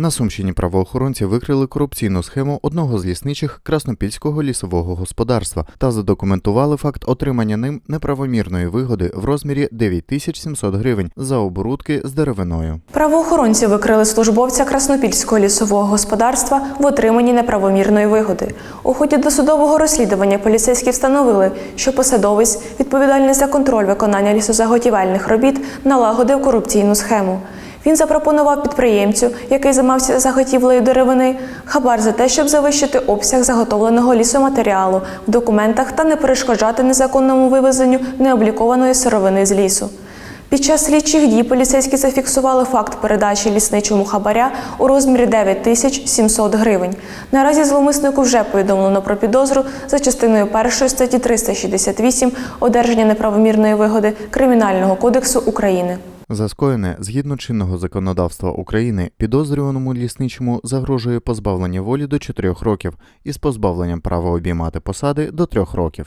На Сумщині правоохоронці викрили корупційну схему одного з лісничних Краснопільського лісового господарства та задокументували факт отримання ним неправомірної вигоди в розмірі 9700 гривень за оборудки з деревиною. Правоохоронці викрили службовця Краснопільського лісового господарства в отриманні неправомірної вигоди. У ході досудового розслідування поліцейські встановили, що посадовець, відповідальний за контроль виконання лісозаготівельних робіт, налагодив корупційну схему. Він запропонував підприємцю, який займався заготівлею деревини, хабар за те, щоб завищити обсяг заготовленого лісоматеріалу в документах та не перешкоджати незаконному вивезенню необлікованої сировини з лісу. Під час слідчих дій поліцейські зафіксували факт передачі лісничому хабаря у розмірі 9700 гривень. Наразі зловмиснику вже повідомлено про підозру за частиною 1 статті 368 одержання неправомірної вигоди Кримінального кодексу України. За скоєне, згідно чинного законодавства України, підозрюваному лісничому загрожує позбавлення волі до 4 років із позбавленням права обіймати посади до 3 років.